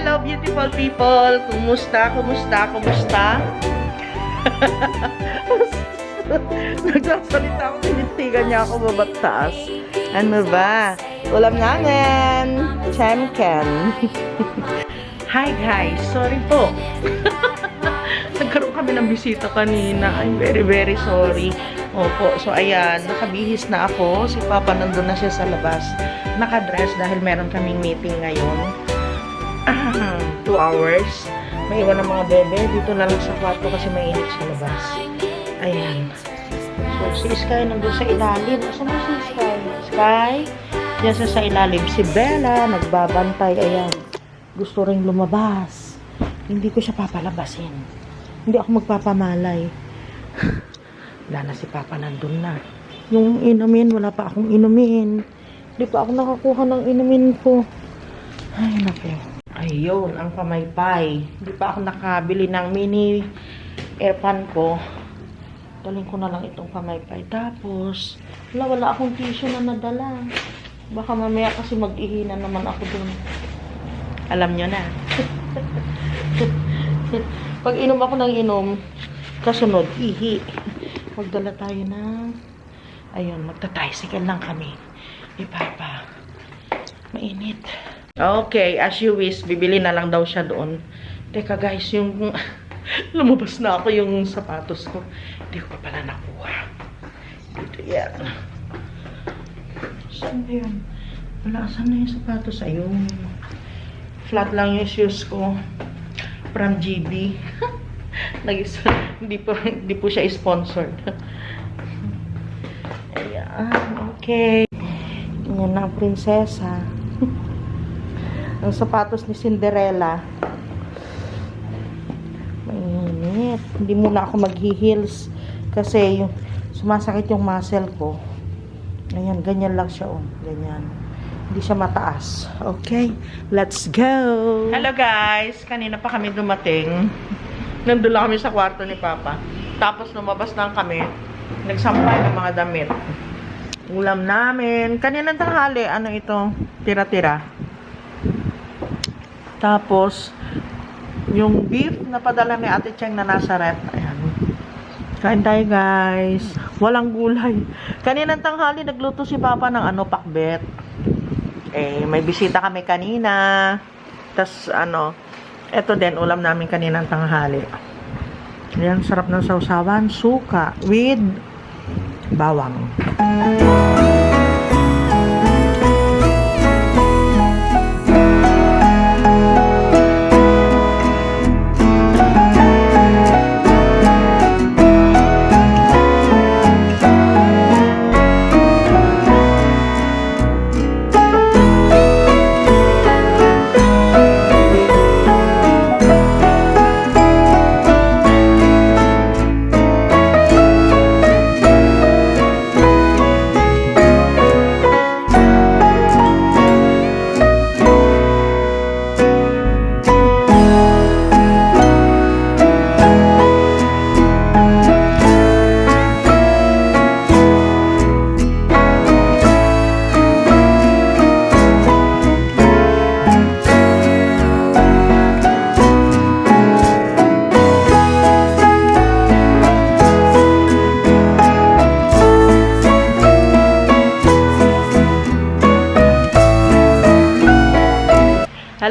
hello beautiful people! Kumusta? Kumusta? Kumusta? Nagsasalita ako, tinitigan niya ako babak taas. Ano ba? Ulam namin! Chamken! Hi guys! Sorry po! Nagkaroon kami ng bisita kanina. I'm very very sorry. Opo. So ayan, nakabihis na ako. Si Papa nandun na siya sa labas. Nakadress dahil meron kaming meeting ngayon. Two hours. May iwan ng mga bebe. Dito na lang sa kwarto kasi mainit sa labas. Ayan. So, si Sky nandun sa ilalim. Asan na si Sky? Sky? Diyan siya sa ilalim. Si Bella, nagbabantay. Ayan. Gusto ring lumabas. Hindi ko siya papalabasin. Hindi ako magpapamalay. Wala na si Papa nandun na. Yung inumin, wala pa akong inumin. Hindi pa ako nakakuha ng inumin ko. Ay, naku. Ayun, ang pamaypay. Hindi pa ako nakabili ng mini airpan ko. Daling ko na lang itong pamaypay. Tapos, wala, wala akong tissue na nadala. Baka mamaya kasi mag-ihina naman ako dun. Alam nyo na. Pag inom ako ng inom, kasunod, ihi. Magdala tayo ng, ayun, magta-tricycle lang kami. Ni Papa. Mainit. Okay, as you wish, bibili na lang daw siya doon. Teka guys, yung lumabas na ako yung sapatos ko. Hindi ko pa pala nakuha. Dito yan. Saan ba yun? Wala, saan na yung sapatos? Ayun. Flat lang yung shoes ko. From GB. Nag hindi po hindi po siya sponsored. Ayan, okay. Yan na prinsesa. Ang sapatos ni Cinderella. Mainit. Hindi muna ako maghi-heels kasi yung sumasakit yung muscle ko. Ayan, ganyan lang siya oh. Ganyan. Hindi siya mataas. Okay, let's go! Hello guys! Kanina pa kami dumating. Nandun lang kami sa kwarto ni Papa. Tapos lumabas lang kami. Nagsampay ng mga damit. Ulam namin. Kanina tanghali, ano ito? Tira-tira. Tapos, yung beef na padala ni Ate Cheng na nasa rep. Ayan. Kain tayo guys. Walang gulay. Kanina tanghali, nagluto si Papa ng ano, pakbet. Eh, may bisita kami kanina. Tapos, ano, eto din, ulam namin kaninang tanghali. Ayan, sarap ng sausawan. Suka with bawang. Hello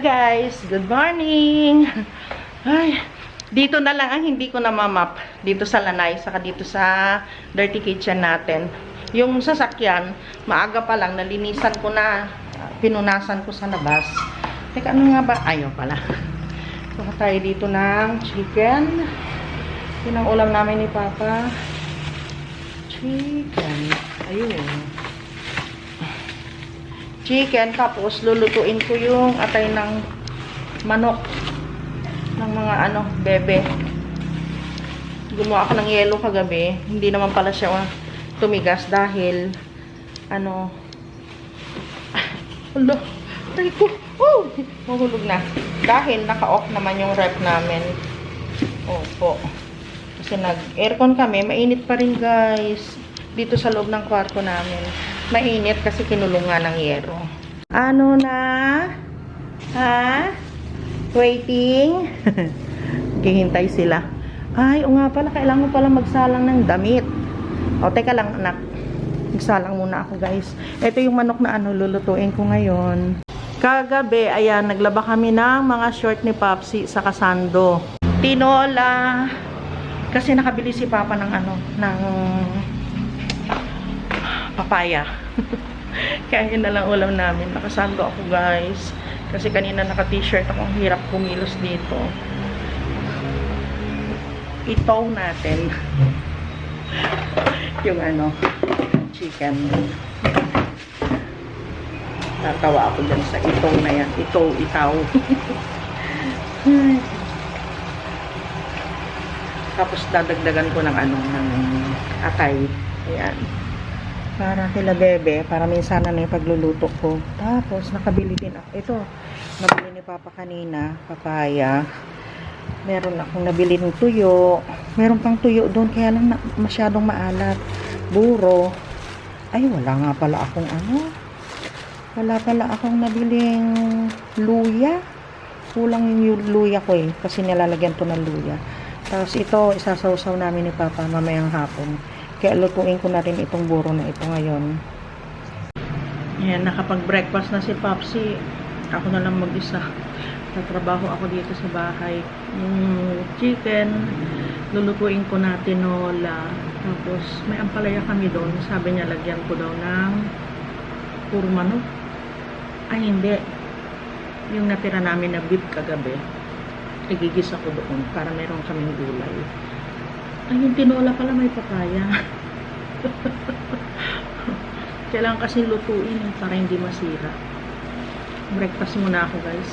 guys, good morning. Ay, dito na lang ang hindi ko na mamap. Dito sa lanay, saka dito sa dirty kitchen natin. Yung sasakyan, maaga pa lang, nalinisan ko na, pinunasan ko sa labas. Teka, ano nga ba? Ayaw pala. Saka tayo dito ng chicken. Yun ang ulam namin ni Papa. Chicken. Ayun chicken tapos lulutuin ko yung atay ng manok ng mga ano, bebe. Gumawa ako ng yelo kagabi. Hindi naman pala siya ah, tumigas dahil ano alo tayo ko. Oh, mahulog na. Dahil naka-off naman yung rep namin. Opo. Kasi nag-aircon kami. Mainit pa rin guys. Dito sa loob ng kwarto namin. Mainit kasi kinulungan ng yero. Ano na? Ha? Waiting. Hihintay sila. Ay, o nga pala, kailangan mo pala magsalang ng damit. O, teka lang, anak. Magsalang muna ako, guys. Ito yung manok na ano, lulutuin ko ngayon. Kagabi, ayan, naglaba kami ng mga short ni Papsi sa kasando. Tinola. Kasi nakabili si Papa ng ano, ng papaya. Kaya yun na lang ulam namin. Nakasando ako, guys. Kasi kanina naka-t-shirt ako. Ang hirap kumilos dito. Itaw natin. yung ano, chicken. Tatawa ako dyan sa itaw na yan. Itaw, itaw. Tapos dadagdagan ko ng ano, ng atay. Ayan. Para kila bebe, para minsan na yung pagluluto ko. Tapos nakabili din ako. Ito, nabili ni Papa kanina, papaya. Meron akong nabili ng tuyo. Meron pang tuyo doon, kaya lang na, masyadong maalat. Buro. Ay, wala nga pala akong ano. Wala pala akong nabiling luya. Kulang yung luya ko eh. Kasi nilalagyan to ng luya. Tapos ito, isasawsaw namin ni Papa mamayang hapon. Kaya lutuin ko na rin itong buro na ito ngayon. Ayan, nakapag-breakfast na si Popsi. Ako na lang mag-isa. Tatrabaho ako dito sa bahay. Yung chicken, lulutuin ko na tinola. Tapos, may ampalaya kami doon. Sabi niya, lagyan ko daw ng puro manok. Ay, hindi. Yung natira namin na beef kagabi, igigisa ko doon para meron kaming gulay. Ay, yung tinola pala may papaya. Kailangan kasi lutuin para hindi masira. Breakfast muna ako guys.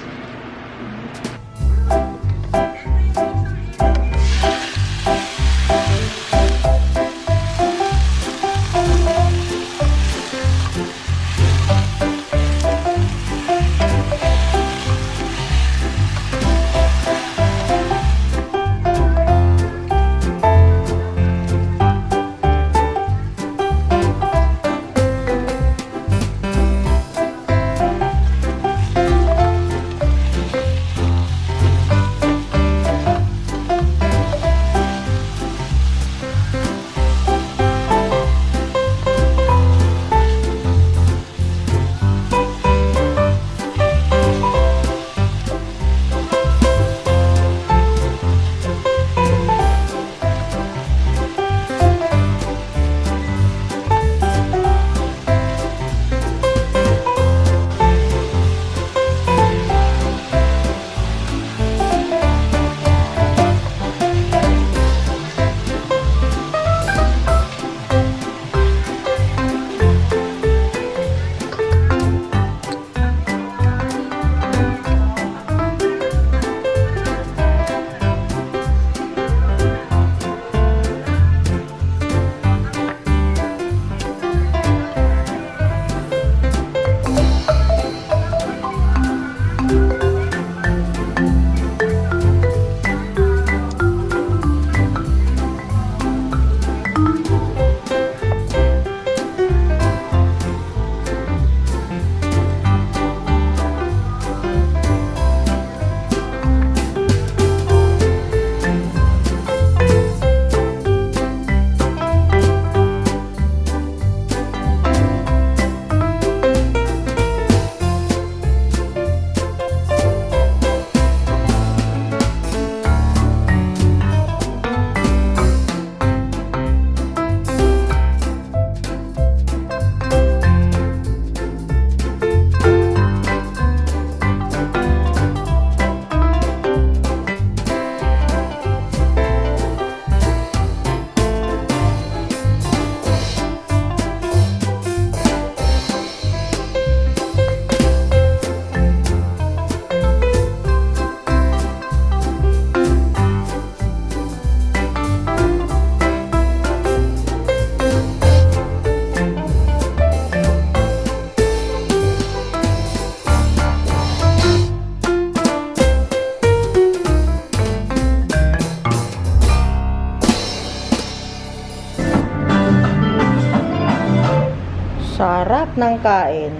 Sarap ng kain.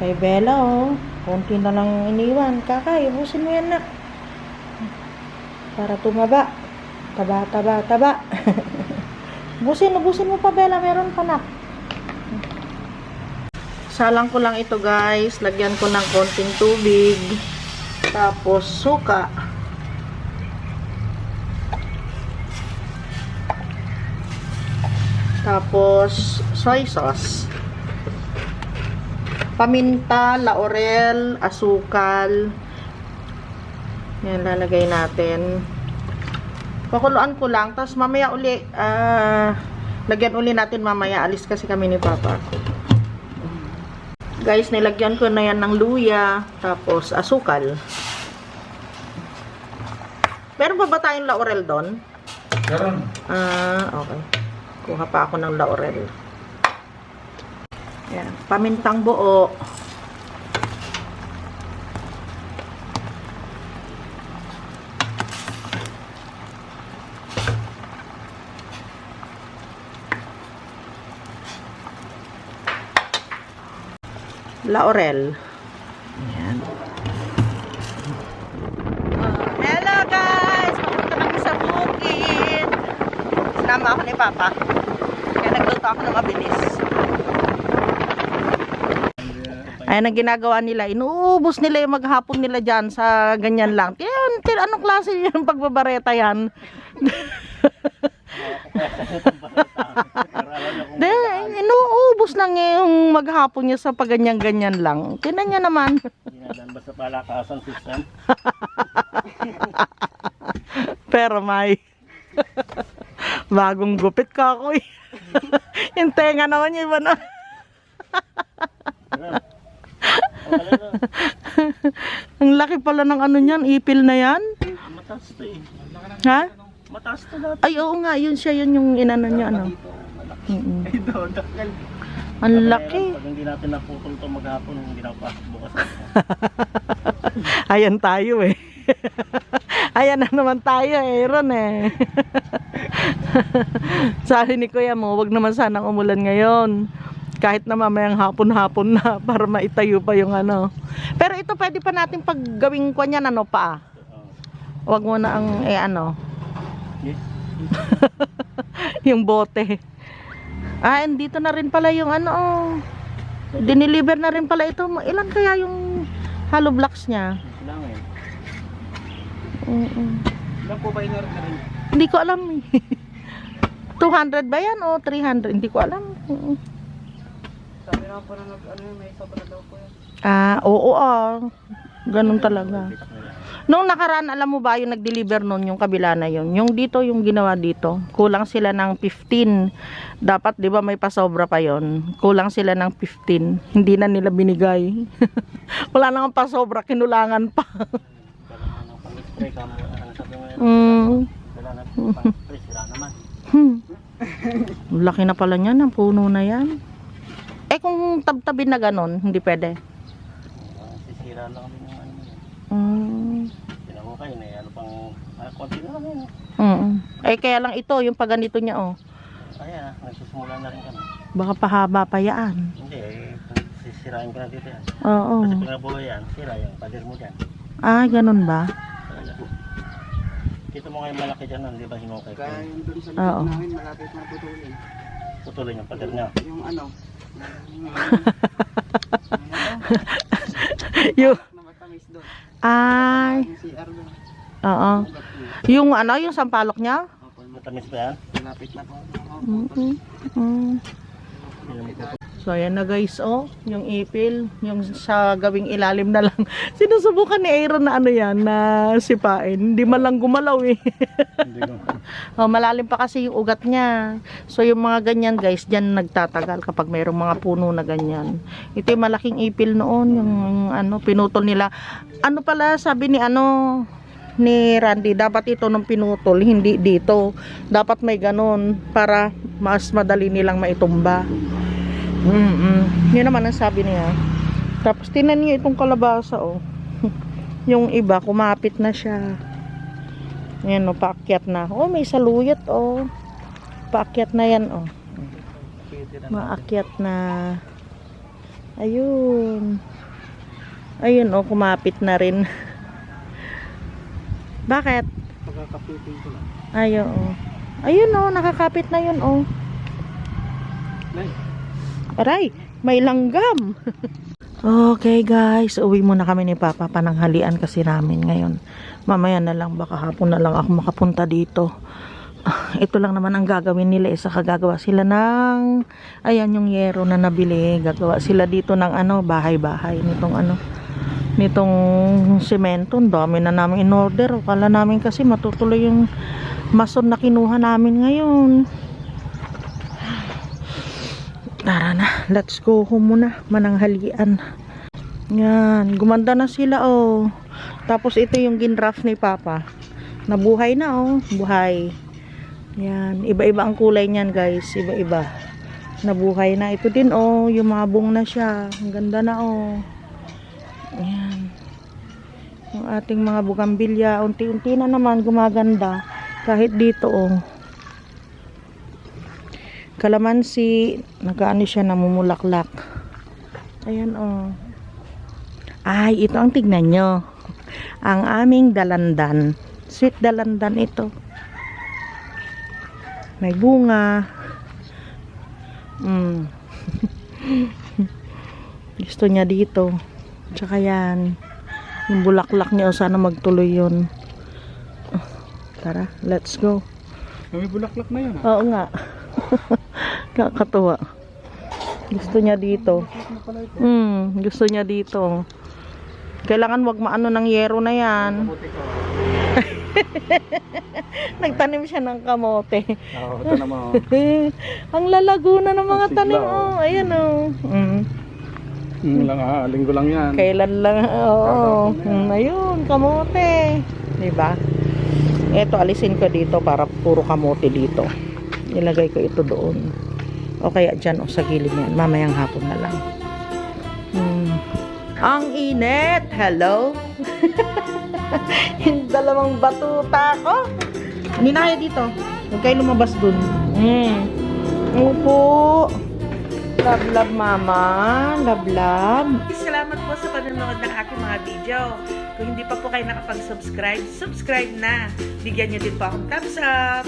Kay Bella, oh. konti na lang iniwan. Kakay, ubusin mo yan na. Para tumaba. Taba, taba, taba. ubusin, ubusin mo pa, Bella. Meron pa na. Salang ko lang ito, guys. Lagyan ko ng konting tubig. Tapos, suka. Tapos, soy sauce. Paminta, laurel, asukal. Yan, lalagay natin. Pakuluan ko lang. Tapos, mamaya uli, ah, lagyan uli natin mamaya. Alis kasi kami ni Papa. Guys, nilagyan ko na yan ng luya. Tapos, asukal. Meron pa ba tayong laurel doon? Meron. Ah, okay. Kuha pa ako ng laurel. Yan. Pamintang buo. Laurel. Papa. Kaya nagluto ako ng mabilis. Ayan ang ginagawa nila. Inuubos nila yung maghapon nila dyan sa ganyan lang. Yan, tin- anong klase yung pagbabareta yan? De, inuubos lang yung maghapon niya sa paganyan-ganyan lang. Tinan niya naman. Dinadaan ba sa palakasan system? Pero may bagong gupit ka ako eh. yung tenga naman yung iba na. Ang laki pala ng ano niyan, ipil na yan. Mataas to eh. Ha? Mataas to dati. Ay, oo nga, yun siya, yun yung inano niya, ano. Ito, dakal. Ang laki. Pag hindi natin naputol to maghapon, hindi na pasok bukas. Ayan tayo eh. Ayan na naman tayo eh, Ron eh. Sabi ni Kuya mo, wag naman sanang umulan ngayon. Kahit na mamayang hapon-hapon na para maitayo pa yung ano. Pero ito pwede pa natin paggawing ko niyan ano pa ah. Wag mo na ang eh ano, yung bote. Ah, and dito na rin pala yung ano oh. Diniliver na rin pala ito. Ilan kaya yung hollow blocks niya? Eh. Mm-mm. Ilan po ba inorder na rin? Hindi ko alam eh. 200 ba yan o 300? Hindi ko alam. Mm. Sabi na po na nag, ano may sobra daw po yan. Ah, oo ah. Ganun talaga. Nung nakaraan, alam mo ba yung nag-deliver nun, yung kabila na yun. Yung dito, yung ginawa dito. Kulang sila ng 15. Dapat, di ba, may pasobra pa yon Kulang sila ng 15. Hindi na nila binigay. Wala nang pasobra, kinulangan pa. Kailangan ng pang-spray ka mo. Ano sabi mo mm. Kailangan ng pang-spray, sira naman. Hmm. Laki na pala niyan, ang puno na yan. Eh kung tabtabin na ganon, hindi pwede. Ah, Sisira lang kami ng ano. Mm. Tinan mo kayo na ano pang, ah, konti na lang yan. Mm. Eh kaya lang ito, yung paganito niya oh. Ayan, nagsisimula na rin kami. Baka pahaba pa yan. Hindi, eh, sisirain ko na dito yan. Oo. Kasi pinabuhay yan, sira yung pader mo dyan. Ah, ganun ba? Kita mo ngayon malaki dyan, nun, di ba hinukay ko? Kaya yung dun sa Oo. likod namin, malapit na putulin. Putulin yung pader niya. Yung ano, yung, yung, na matamis doon. ay, Yung CR doon. oo. Ugat niya. Yung ano, yung sampalok niya? Opo, Matamis ba yan? malapit na po. Mm mm. Hindi mo puputol. So, ayan na guys, oh. Yung ipil, yung sa gawing ilalim na lang. Sinusubukan ni Aaron na ano yan, na sipain. Hindi man lang gumalaw eh. Oh, malalim pa kasi yung ugat niya. So yung mga ganyan guys, diyan nagtatagal kapag mayroong mga puno na ganyan. Ito yung malaking ipil noon, yung ano, pinutol nila. Ano pala sabi ni ano ni Randy, dapat ito nung pinutol, hindi dito. Dapat may ganun para mas madali nilang maitumba. Mm, -mm. Yun naman ang sabi niya. Tapos tinan niyo itong kalabasa oh. yung iba kumapit na siya. Yan o, paakyat na. Oh, may saluyot oh. Paakyat na yan oh. Maakyat na. Ayun. Ayun oh, kumapit na rin. Bakit? Pagkakapitin ko lang. Ayun oh. Ayun oh, nakakapit na yun oh. Nay, Aray, may langgam. okay guys, uwi muna kami ni Papa pananghalian kasi namin ngayon. Mamaya na lang, baka hapon na lang ako makapunta dito. Ah, Ito lang naman ang gagawin nila. Isa kagagawa sila ng, ayan yung yero na nabili. Gagawa sila dito ng ano, bahay-bahay. Nitong ano, nitong semento. Dami na namin in order. Kala namin kasi matutuloy yung mason na kinuha namin ngayon. Tara na, let's go home muna. Mananghalian. Yan, gumanda na sila oh. Tapos ito yung ginraff ni Papa. Nabuhay na oh, buhay. Yan, iba-iba ang kulay niyan guys, iba-iba. Nabuhay na. Ito din oh, yumabong na siya. Ang ganda na oh. Yan. Yung ating mga bugambilya, unti-unti na naman gumaganda. Kahit dito oh kalamansi, nagkaano siya namumulaklak. Ayan oh. Ay, ito ang tignan nyo. Ang aming dalandan. Sweet dalandan ito. May bunga. Mm. Gusto niya dito. Tsaka yan. Yung bulaklak niya, o sana magtuloy yun. Tara, let's go. may bulaklak na yun ah. Oo nga. Kakatuwa. Gusto niya dito. Hmm, gusto niya dito. Kailangan wag maano ng yero na yan. Nagtanim siya ng kamote. Oo, ito naman. oh. Ang lalago na ng mga Ang tanim. oh. Oh, ayan oh. Mm. Hmm, lang ah, linggo lang yan. Kailan lang, oo. Mm, ayun, kamote. Diba? Ito, alisin ko dito para puro kamote dito. Ilagay ko ito doon. O kaya dyan o sa gilid yan. Mamayang hapon na lang. Hmm. Ang init! Hello? Yung dalawang batuta ko. Kayo dito. Huwag kayo lumabas dun. Mm. Opo. Love, love, mama. Love, love. Salamat po sa panonood ng aking mga video. Kung hindi pa po kayo nakapag-subscribe, subscribe na. Bigyan niyo din po akong thumbs up.